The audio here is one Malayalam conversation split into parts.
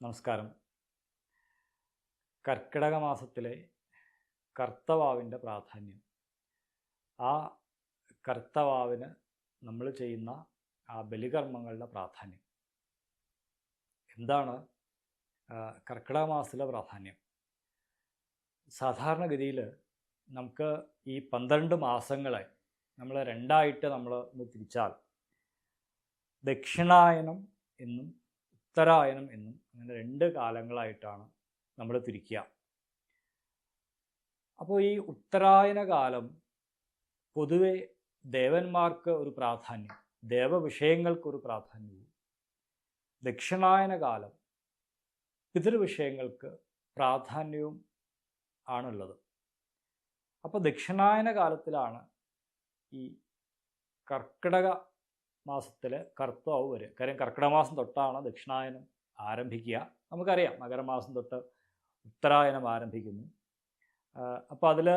നമസ്കാരം. കർക്കിടക മാസത്തിലെ കർത്തവാവിന്റെ പ്രാധാന്യം. ആ കർത്തവാവിന് നമ്മൾ ചെയ്യുന്ന ആ ബലികർമ്മങ്ങളുടെ പ്രാധാന്യം. എന്താണ് കർക്കിടക മാസത്തിലെ പ്രാധാന്യം? സാധാരണഗതിയിൽ നമുക്ക് ഈ പന്ത്രണ്ട് മാസങ്ങളെ നമ്മൾ രണ്ടായിട്ട് നമ്മൾ ഒന്ന് തിരിച്ചാൽ ദക്ഷിണായനം എന്നും ഉത്തരായനം എന്നും അങ്ങനെ രണ്ട് കാലങ്ങളായിട്ടാണ് നമ്മൾ തിരിക്കുക. അപ്പോൾ ഈ ഉത്തരായന കാലം പൊതുവെ ദേവന്മാർക്ക് ഒരു പ്രാധാന്യം ദേവവിഷയങ്ങൾക്കൊരു പ്രാധാന്യവും ദക്ഷിണായന കാലം പിതൃവിഷയങ്ങൾക്ക് പ്രാധാന്യവും ആണുള്ളത്. അപ്പോൾ ദക്ഷിണായന കാലത്തിലാണ് ഈ കർക്കിടക മാസത്തിലെ കർത്താവ് വരെ കാര്യം കർക്കിടക മാസം തൊട്ടാണ് ദക്ഷിണായനം ആരംഭിക്കുക. നമുക്കറിയാം മകരമാസം തൊട്ട് ഉത്തരായനം ആരംഭിക്കുന്നു. അപ്പോൾ അതിൽ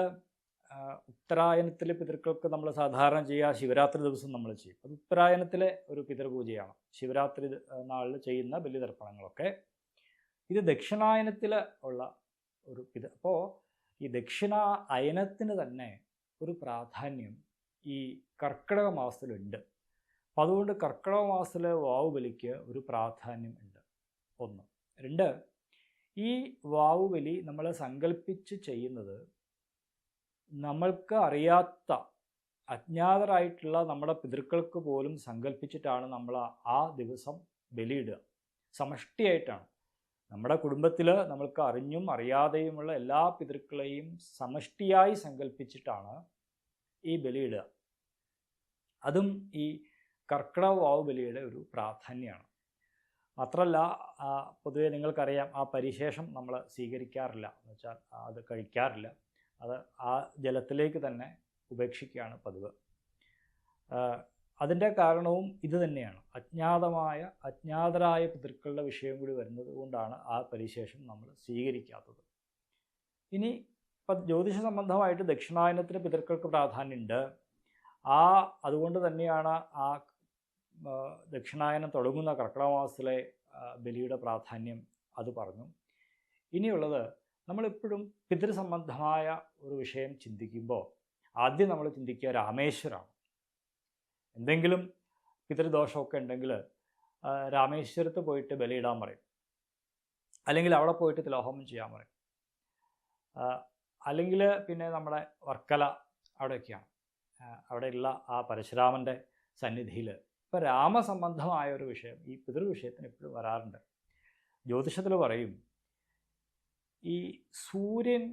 ഉത്തരായനത്തിൽ പിതൃക്കൾക്ക് നമ്മൾ സാധാരണ ചെയ്യുക ശിവരാത്രി ദിവസം നമ്മൾ ചെയ്യും. അത് ഉത്തരായനത്തിലെ ഒരു പിതൃപൂജയാണ്. ശിവരാത്രി നാളിൽ ചെയ്യുന്ന ബലിതർപ്പണങ്ങളൊക്കെ. ഇത് ദക്ഷിണായനത്തിൽ ഉള്ള ഒരു പിത അപ്പോൾ ഈ ദക്ഷിണ അയനത്തിന് തന്നെ ഒരു പ്രാധാന്യം ഈ കർക്കിടക മാസത്തിലുണ്ട്. അതുകൊണ്ട് കർക്കിടക മാസത്തിലെ വാവ് ബലിക്ക് ഒരു പ്രാധാന്യം ഉണ്ട്. ഒന്ന്. രണ്ട്. ഈ വാവ് ബലി നമ്മൾ സങ്കല്പിച്ച് ചെയ്യുന്നത് നമ്മൾക്ക് അറിയാത്ത അജ്ഞാതരായിട്ടുള്ള നമ്മുടെ പിതൃക്കൾക്ക് പോലും സങ്കല്പിച്ചിട്ടാണ് നമ്മൾ ആ ദിവസം ബലിയിടുക. സമഷ്ടിയായിട്ടാണ്. നമ്മുടെ കുടുംബത്തിൽ നമ്മൾക്ക് അറിഞ്ഞും അറിയാതെയുമുള്ള എല്ലാ പിതൃക്കളെയും സമഷ്ടിയായി സങ്കല്പിച്ചിട്ടാണ് ഈ ബലിയിടുക അതും ഈ കർക്കിടക വാവ് ബലിയുടെ ഒരു പ്രാധാന്യമാണ് മാത്രമല്ല പൊതുവേ നിങ്ങൾക്കറിയാം ആ പരിശേഷം നമ്മൾ സ്വീകരിക്കാറില്ല. എന്ന് വെച്ചാൽ അത് കഴിക്കാറില്ല. അത് ആ ജലത്തിലേക്ക് തന്നെ ഉപേക്ഷിക്കുകയാണ് പതിവ്. അതിന്റെ കാരണവും ഇത് തന്നെയാണ്. അജ്ഞാതമായ അജ്ഞാതരായ പിതൃക്കളുടെ വിഷയം കൂടി വരുന്നത് കൊണ്ടാണ് ആ പരിശേഷം നമ്മൾ സ്വീകരിക്കാത്തത്. ഇനി ഇപ്പം ജ്യോതിഷ സംബന്ധമായിട്ട് ദക്ഷിണായനത്തിന് പിതൃക്കൾക്ക് പ്രാധാന്യമുണ്ട്. ആ അതുകൊണ്ട് തന്നെയാണ് ആ, ദക്ഷിണായനം തുടങ്ങുന്ന കർക്കിടമാസത്തിലെ ബലിയുടെ പ്രാധാന്യം അത് പറഞ്ഞു. ഇനിയുള്ളത് നമ്മളെപ്പോഴും പിതൃസംബന്ധമായ ഒരു വിഷയം ചിന്തിക്കുമ്പോൾ ആദ്യം നമ്മൾ ചിന്തിക്കുക രാമേശ്വരമാണ് എന്തെങ്കിലും പിതൃദോഷമൊക്കെ ഉണ്ടെങ്കിൽ രാമേശ്വരത്ത് പോയിട്ട് ബലിയിടാൻ പറയും. അല്ലെങ്കിൽ അവിടെ പോയിട്ട് തിലോഹോമം ചെയ്യാൻ പറയും. അല്ലെങ്കിൽ പിന്നെ നമ്മുടെ വർക്കല അവിടെയൊക്കെയാണ്. അവിടെയുള്ള ആ പരശുരാമന്റെ സന്നിധിയിൽ ഇപ്പോൾ രാമസംബന്ധമായ ഒരു വിഷയം ഈ പിതൃവിഷയത്തിന് എപ്പോഴും വരാറുണ്ട്. ജ്യോതിഷത്തിൽ പറയും ഈ സൂര്യൻ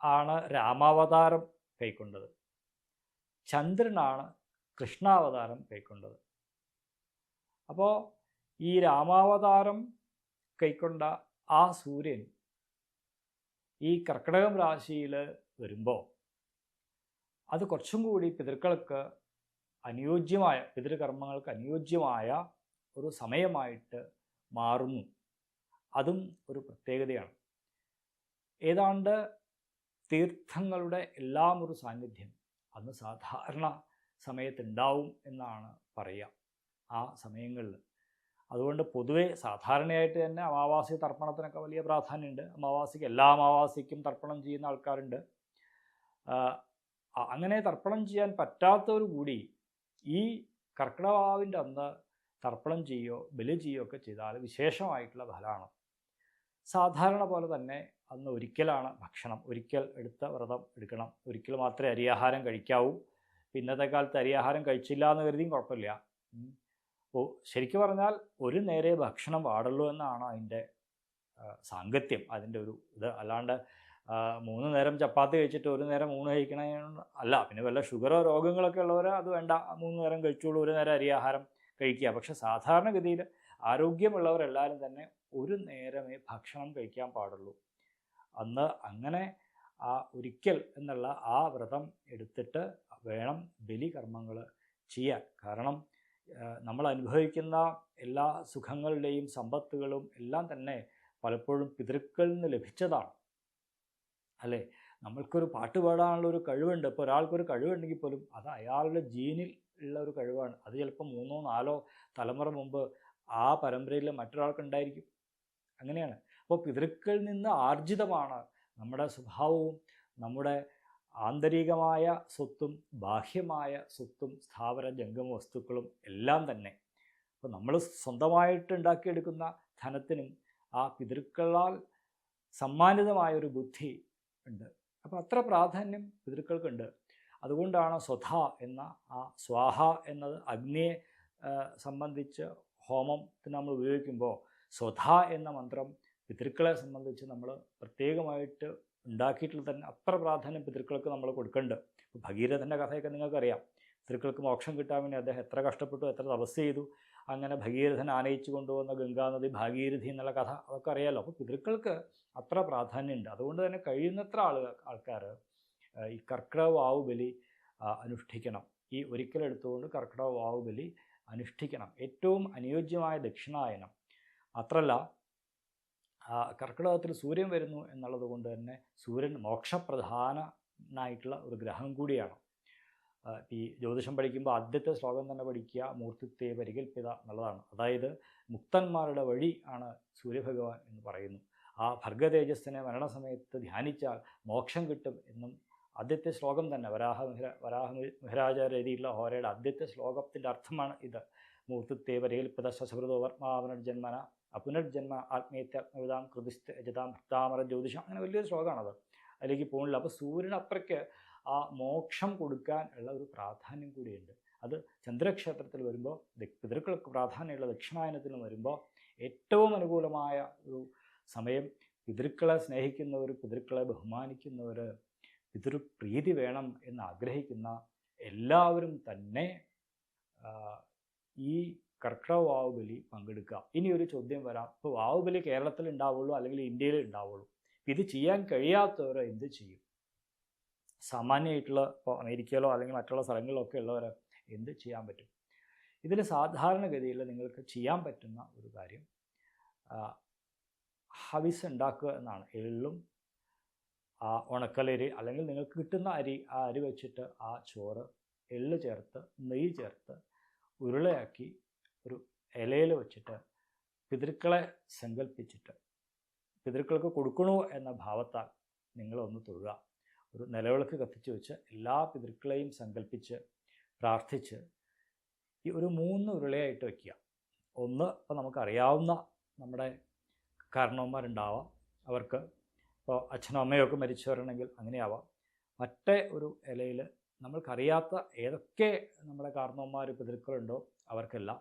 ആണ് രാമാവതാരം കൈക്കൊണ്ടത്. ചന്ദ്രനാണ് കൃഷ്ണാവതാരം കൈക്കൊണ്ടത്. അപ്പോൾ ഈ രാമാവതാരം കൈക്കൊണ്ട ആ സൂര്യൻ ഈ കർക്കിടകം രാശിയിൽ വരുമ്പോൾ അത് കുറച്ചും കൂടി പിതൃക്കൾക്ക് അനുയോജ്യമായ പിതൃകർമ്മങ്ങൾക്ക് അനുയോജ്യമായ ഒരു സമയമായിട്ട് മാറുന്നു. അതും ഒരു പ്രത്യേകതയാണ്. ഏതാണ്ട് തീർത്ഥങ്ങളുടെ എല്ലാം ഒരു സാന്നിധ്യം. അന്ന് സാധാരണ സമയത്തുണ്ടാവും എന്നാണ് പറയുക ആ സമയങ്ങളിൽ. അതുകൊണ്ട് പൊതുവേ സാധാരണയായിട്ട് തന്നെ അമാവാസി തർപ്പണത്തിനൊക്കെ വലിയ പ്രാധാന്യമുണ്ട്. അമാവാസിക്ക് എല്ലാ അമാവാസിക്കും തർപ്പണം ചെയ്യുന്ന ആൾക്കാരുണ്ട്. അങ്ങനെ തർപ്പണം ചെയ്യാൻ പറ്റാത്തവർ കൂടി ഈ കർക്കിടവാവിന്റെ അന്ന് തർപ്പണം ചെയ്യുകയോ ബലി ചെയ്യുകയോ ഒക്കെ ചെയ്താൽ വിശേഷമായിട്ടുള്ള ഫലമാണ്. സാധാരണ പോലെ തന്നെ അന്ന് ഒരിക്കലാണ് ഭക്ഷണം. ഒരിക്കൽ എടുത്ത വ്രതം എടുക്കണം. ഒരിക്കൽ മാത്രമേ അരിയാഹാരം കഴിക്കാവൂ. ഇന്നത്തെ കാലത്ത് അരിയാഹാരം കഴിച്ചില്ല എന്ന് കരുതിയും കുഴപ്പമില്ല. ഓ ശരിക്കും പറഞ്ഞാൽ ഒരു നേരെ ഭക്ഷണം പാടുള്ളൂ എന്നാണ് അതിന്റെ സാങ്കത്യം. അതിന്റെ ഒരു ഇത്. അല്ലാണ്ട് മൂന്ന് നേരം ചപ്പാത്തി കഴിച്ചിട്ട് ഒരു നേരം ഊണ് കഴിക്കണ അല്ല പിന്നെ വല്ല ഷുഗറോ രോഗങ്ങളൊക്കെ ഉള്ളവർ അത് വേണ്ട. മൂന്ന് നേരം കഴിച്ചോളൂ ഒരു നേരം അരിയാഹാരം കഴിക്കുക. പക്ഷെ സാധാരണഗതിയിൽ ആരോഗ്യമുള്ളവരെല്ലാവരും തന്നെ ഒരു നേരമേ ഭക്ഷണം കഴിക്കാൻ പാടുള്ളൂ. അന്ന് അങ്ങനെ ആ ഒരിക്കൽ എന്നുള്ള ആ വ്രതം എടുത്തിട്ട് വേണം ബലികർമ്മങ്ങൾ ചെയ്യാൻ. കാരണം നമ്മൾ അനുഭവിക്കുന്ന എല്ലാ സുഖങ്ങളുടെയും സമ്പത്തുകളും എല്ലാം തന്നെ പലപ്പോഴും പിതൃക്കളിൽ നിന്ന് ലഭിച്ചതാണ്. അല്ലേ? നമ്മൾക്കൊരു പാട്ട് പാടാനുള്ള ഒരു കഴിവുണ്ട്. ഇപ്പോൾ ഒരാൾക്കൊരു കഴിവുണ്ടെങ്കിൽ പോലും അത് അയാളുടെ ജീനിൽ ഉള്ള ഒരു കഴിവാണ്. അത് ചിലപ്പോൾ മൂന്നോ നാലോ തലമുറ മുമ്പ് ആ പരമ്പരയിൽ മറ്റൊരാൾക്കുണ്ടായിരിക്കും. അങ്ങനെയാണ്. അപ്പോൾ പിതൃക്കളിൽ നിന്ന് ആർജിതമാണ് നമ്മുടെ സ്വഭാവവും നമ്മുടെ ആന്തരികമായ സ്വത്തും ബാഹ്യമായ സ്വത്തും സ്ഥാപന ജംഗമ വസ്തുക്കളും എല്ലാം തന്നെ. അപ്പോൾ നമ്മൾ സ്വന്തമായിട്ട് ഉണ്ടാക്കിയെടുക്കുന്ന ധനത്തിനും ആ പിതൃക്കളാൽ സമ്മാനിതമായ ഒരു ബുദ്ധി ഉണ്ട്. അപ്പോൾ അത്ര പ്രാധാന്യം പിതൃക്കൾക്കുണ്ട്. അതുകൊണ്ടാണ് സ്വധ എന്ന ആ സ്വാഹ എന്നത് അഗ്നിയെ സംബന്ധിച്ച് ഹോമത്തിന് നമ്മൾ ഉപയോഗിക്കുമ്പോൾ സ്വധ എന്ന മന്ത്രം പിതൃക്കളെ സംബന്ധിച്ച് നമ്മൾ പ്രത്യേകമായിട്ട് ഉണ്ടാക്കിയിട്ടുള്ള തന്നെ അത്ര പ്രാധാന്യം പിതൃക്കൾക്ക് നമ്മൾ കൊടുക്കേണ്ടത് ഭഗീരഥന്റെ കഥയൊക്കെ നിങ്ങൾക്കറിയാം. പിതൃക്കൾക്ക് മോക്ഷം കിട്ടാൻ വേണ്ടി അദ്ദേഹം എത്ര കഷ്ടപ്പെട്ടു എത്ര തപസ് ചെയ്തു. അങ്ങനെ ഭഗീരഥൻ ആനയിച്ചു കൊണ്ടുവന്ന ഗംഗാനദി ഭാഗീരഥി എന്നുള്ള കഥ അതൊക്കെ അറിയാമല്ലോ അപ്പോൾ പിതൃക്കൾക്ക് അത്ര പ്രാധാന്യമുണ്ട്. അതുകൊണ്ട് തന്നെ കഴിയുന്നത്ര ആളുകൾ ആൾക്കാർ ഈ കർക്കിടക വാവ് ബലി അനുഷ്ഠിക്കണം. ഈ ഒരിക്കലെടുത്തുകൊണ്ട് കർക്കിടക വാവ് ബലി അനുഷ്ഠിക്കണം. ഏറ്റവും അനുയോജ്യമായ ദക്ഷിണായനം. അത്രല്ല കർക്കിടകത്തിൽ സൂര്യൻ വരുന്നു എന്നുള്ളത് കൊണ്ട് തന്നെ സൂര്യൻ മോക്ഷപ്രധാനനായിട്ടുള്ള ഒരു ഗ്രഹം കൂടിയാണ്. ഈ ജ്യോതിഷം പഠിക്കുമ്പോൾ ആദ്യത്തെ ശ്ലോകം തന്നെ പഠിക്കുക മൂർത്തിത്തെ പരികൽപ്പിത എന്നുള്ളതാണ്. അതായത് മുക്തന്മാരുടെ വഴി ആണ് സൂര്യഭഗവാൻ എന്ന് പറയുന്നു. ആ ഭർഗതേജസ്സിനെ മരണസമയത്ത് ധ്യാനിച്ചാൽ മോക്ഷം കിട്ടും എന്നും ആദ്യത്തെ ശ്ലോകം തന്നെ വരാഹ മിഹ്ര വരാഹ മി- രീതിയിലുള്ള ഹോരയുടെ ആദ്യത്തെ ശ്ലോകത്തിന്റെ അർത്ഥമാണ് ഇത്. മൂർത്തിത്തെ പരികൽപ്പിത ശശഭൃതോ വർമാ പുനർജന്മന അപുനർജന്മ ആത്മീയത്യാത്മവിതാം കൃതിസ്ഥ യജതാം ഭക്താമര ജ്യോതിഷം അങ്ങനെ വലിയൊരു ശ്ലോകമാണത്. അതിലേക്ക് പോകുന്നില്ല അപ്പോൾ സൂര്യൻ അത്രയ്ക്ക് ആ മോക്ഷം കൊടുക്കാൻ ഉള്ള ഒരു പ്രാധാന്യം കൂടിയുണ്ട്. അത് ചന്ദ്രക്ഷേത്രത്തിൽ വരുമ്പോൾ പിതൃക്കൾക്ക് പ്രാധാന്യമുള്ള ദക്ഷിണായനത്തിന് വരുമ്പോൾ ഏറ്റവും അനുകൂലമായ ഒരു സമയം പിതൃക്കളെ സ്നേഹിക്കുന്നവർ പിതൃക്കളെ ബഹുമാനിക്കുന്നവർ പിതൃപ്രീതി വേണം എന്ന് ആഗ്രഹിക്കുന്ന എല്ലാവരും തന്നെ ഈ കർക്കിടക വാവുബലി പങ്കെടുക്കുക. ഇനി ഒരു ചോദ്യം വരാം. ഇപ്പോൾ വാവുബലി കേരളത്തിൽ ഉണ്ടാവുള്ളൂ അല്ലെങ്കിൽ ഇന്ത്യയിൽ ഉണ്ടാവുള്ളൂ. ഇത് ചെയ്യാൻ കഴിയാത്തവർ എന്ത് ചെയ്യും? സാമാന്യമായിട്ടുള്ള ഇപ്പോൾ അമേരിക്കയിലോ അല്ലെങ്കിൽ മറ്റുള്ള സ്ഥലങ്ങളിലൊക്കെ ഉള്ളവർ എന്ത് ചെയ്യാൻ പറ്റും? ഇതിൽ സാധാരണഗതിയിൽ നിങ്ങൾക്ക് ചെയ്യാൻ പറ്റുന്ന ഒരു കാര്യം ഹവിസ് ഉണ്ടാക്കുക എന്നാണ്. എള്ളും ആ ഉണക്കലരി അല്ലെങ്കിൽ നിങ്ങൾക്ക് കിട്ടുന്ന അരി ആ അരി വെച്ചിട്ട് ആ ചോറ് എള്ള് ചേർത്ത് നെയ്യ് ചേർത്ത് ഉരുളയാക്കി ഒരു ഇലയിൽ വെച്ചിട്ട് പിതൃക്കളെ സങ്കല്പിച്ചിട്ട് പിതൃക്കൾക്ക് കൊടുക്കണോ എന്ന ഭാവത്താൽ നിങ്ങളൊന്ന് തൊഴുക. ഒരു നിലവിളക്ക് കത്തിച്ച് വെച്ച് എല്ലാ പിതൃക്കളെയും സങ്കല്പിച്ച് പ്രാർത്ഥിച്ച് ഈ ഒരു മൂന്ന് ഉരുളയായിട്ട് വയ്ക്കുക ഒന്ന് ഇപ്പോൾ നമുക്കറിയാവുന്ന നമ്മുടെ കാരണവന്മാരുണ്ടാവാം. അവർക്ക് ഇപ്പോൾ അച്ഛനും അമ്മയും ഒക്കെ മരിച്ചവരാണെങ്കിൽ അങ്ങനെയാവാം. മറ്റേ ഒരു ഇലയിൽ നമ്മൾക്കറിയാത്ത ഏതൊക്കെ നമ്മുടെ കാരണവന്മാർ പിതൃക്കളുണ്ടോ അവർക്കെല്ലാം.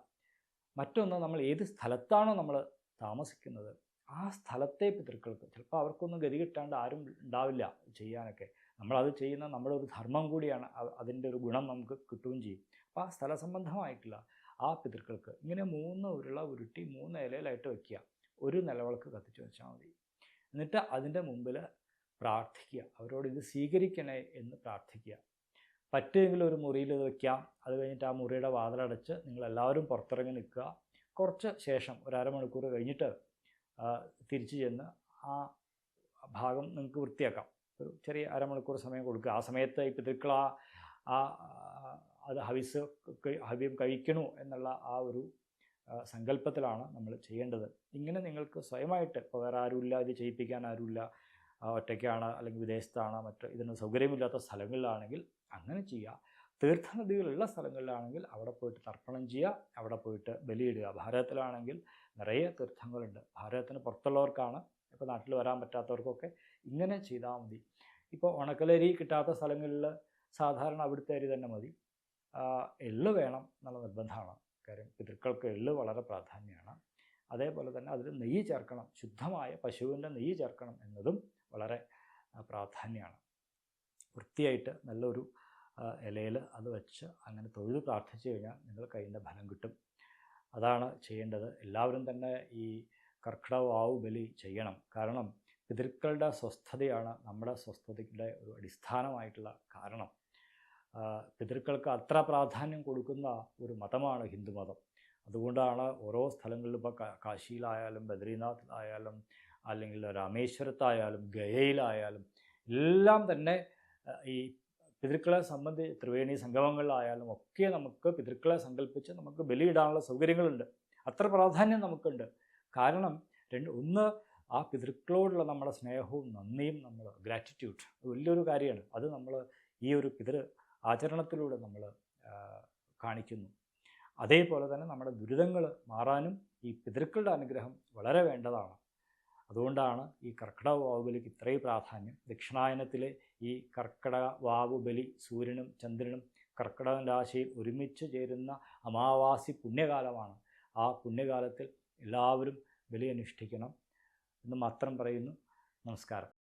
മറ്റൊന്ന് നമ്മൾ ഏത് സ്ഥലത്താണോ നമ്മൾ താമസിക്കുന്നത് ആ സ്ഥലത്തെ പിതൃക്കൾക്ക്. ചിലപ്പോൾ അവർക്കൊന്നും ഗതി കിട്ടാണ്ട് ആരും ഉണ്ടാവില്ല ചെയ്യാനൊക്കെ. നമ്മളത് ചെയ്യുന്ന നമ്മുടെ ഒരു ധർമ്മം കൂടിയാണ് അതിന്റെ ഒരു ഗുണം നമുക്ക് കിട്ടുകയും ചെയ്യും. അപ്പോൾ ആ സ്ഥല സംബന്ധമായിട്ടുള്ള ആ പിതൃക്കൾക്ക് ഇങ്ങനെ മൂന്ന് ഉരുള ഉരുട്ടി മൂന്ന് ഇലയിലായിട്ട് വയ്ക്കുക ഒരു നിലവിളക്ക് കത്തിച്ച് വെച്ചാൽ മതി. എന്നിട്ട് അതിന്റെ മുമ്പിൽ പ്രാർത്ഥിക്കുക. അവരോട് ഇത് സ്വീകരിക്കണേ എന്ന് പ്രാർത്ഥിക്കുക. പറ്റുമെങ്കിൽ ഒരു മുറിയിൽ ഇത് വെക്കാം. അത് കഴിഞ്ഞിട്ട് ആ മുറിയുടെ വാതിലടച്ച് നിങ്ങളെല്ലാവരും പുറത്തിറങ്ങി നിൽക്കുക. കുറച്ച് ശേഷം ഒരു കഴിഞ്ഞിട്ട് തിരിച്ചു ചെന്ന് ആ ഭാഗം നിങ്ങൾക്ക് വൃത്തിയാക്കാം. ഒരു ചെറിയ അരമണിക്കൂർ സമയം കൊടുക്കുക. ആ സമയത്ത് ഈ പിതൃക്കൾ ആ ആ അത് ഹവിസ് ഹവ്യം കഴിക്കണു എന്നുള്ള ആ ഒരു സങ്കല്പത്തിലാണ് നമ്മൾ ചെയ്യേണ്ടത്. ഇങ്ങനെ നിങ്ങൾക്ക് സ്വയമായിട്ട് ഇപ്പോൾ വേറെ ആരുമില്ല ഇത് ചെയ്യിപ്പിക്കാൻ ആരുമില്ല ഒറ്റയ്ക്കാണ് അല്ലെങ്കിൽ വിദേശത്താണ് മറ്റ് ഇതിന് സൗകര്യമില്ലാത്ത സ്ഥലങ്ങളിലാണെങ്കിൽ അങ്ങനെ ചെയ്യുക. തീർത്ഥനദികളുള്ള സ്ഥലങ്ങളിലാണെങ്കിൽ അവിടെ പോയിട്ട് തർപ്പണം ചെയ്യുക അവിടെ പോയിട്ട് ബലിയിടുക. ഭാരതത്തിലാണെങ്കിൽ നിറയെ തീർത്ഥങ്ങളുണ്ട്. ഭാരതത്തിന് പുറത്തുള്ളവർക്കാണ് ഇപ്പോൾ നാട്ടിൽ വരാൻ പറ്റാത്തവർക്കൊക്കെ ഇങ്ങനെ ചെയ്താൽ മതി. ഇപ്പോൾ ഉണക്കലരി കിട്ടാത്ത സ്ഥലങ്ങളിൽ സാധാരണ അവിടുത്തെ അരി തന്നെ മതി. എൾ എള്ള് വേണം എന്നുള്ള നിർബന്ധമാണ്. കാര്യം പിതൃക്കൾക്ക് എള്ള് വളരെ പ്രാധാന്യമാണ്. അതേപോലെ തന്നെ അതിൽ നെയ്യ് ചേർക്കണം. ശുദ്ധമായ പശുവിന്റെ നെയ്യ് ചേർക്കണം എന്നതും വളരെ പ്രാധാന്യമാണ്. വൃത്തിയായിട്ട് നല്ലൊരു ഇലയിൽ അത് വെച്ച് അങ്ങനെ തൊഴുത് പ്രാർത്ഥിച്ചു കഴിഞ്ഞാൽ നിങ്ങൾക്ക് അതിന്റെ ഫലം കിട്ടും. അതാണ് ചെയ്യേണ്ടത്. എല്ലാവരും തന്നെ ഈ കർക്കിടക ആവു ബലി ചെയ്യണം. കാരണം പിതൃക്കളുടെ സ്വസ്ഥതയാണ് നമ്മുടെ സ്വസ്ഥതയുടെ ഒരു അടിസ്ഥാനമായിട്ടുള്ള കാരണം. പിതൃക്കൾക്ക് അത്ര പ്രാധാന്യം കൊടുക്കുന്ന ഒരു മതമാണ് ഹിന്ദുമതം അതുകൊണ്ടാണ് ഓരോ സ്ഥലങ്ങളിലും ഇപ്പോൾ കാശിയിലായാലും ബദ്രീനാഥിലായാലും അല്ലെങ്കിൽ രാമേശ്വരത്തായാലും ഗയയിലായാലും എല്ലാം തന്നെ ഈ പിതൃക്കളെ സംബന്ധിച്ച് ത്രിവേണി സംഗമങ്ങളിലായാലും ഒക്കെ നമുക്ക് പിതൃക്കളെ സങ്കല്പിച്ച് നമുക്ക് ബലിയിടാനുള്ള സൗകര്യങ്ങളുണ്ട്. അത്ര പ്രാധാന്യം നമുക്കുണ്ട്. കാരണം രണ്ട് ഒന്ന് ആ പിതൃക്കളോടുള്ള നമ്മുടെ സ്നേഹവും നന്ദിയും നമ്മൾ ഗ്രാറ്റിറ്റ്യൂഡ് വലിയൊരു കാര്യമാണ്. അത് നമ്മൾ ഈ ഒരു പിതൃ ആചരണത്തിലൂടെ നമ്മൾ കാണിക്കുന്നു. അതേപോലെ തന്നെ നമ്മുടെ ദുരിതങ്ങൾ മാറാനും ഈ പിതൃക്കളുടെ അനുഗ്രഹം വളരെ വേണ്ടതാണ്. അതുകൊണ്ടാണ് ഈ കർക്കിടക വാവുബലിക്ക് ഇത്രയും പ്രാധാന്യം. ദക്ഷിണായനത്തിലെ ഈ കർക്കിടക വാവുബലി സൂര്യനും ചന്ദ്രനും കർക്കിടക രാശിയിൽ ഒരുമിച്ച് ചേരുന്ന അമാവാസി പുണ്യകാലമാണ്. ആ പുണ്യകാലത്തിൽ എല്ലാവരും ബലി അനുഷ്ഠിക്കണം. എന്ന് മാത്രം പറയുന്നു. നമസ്കാരം.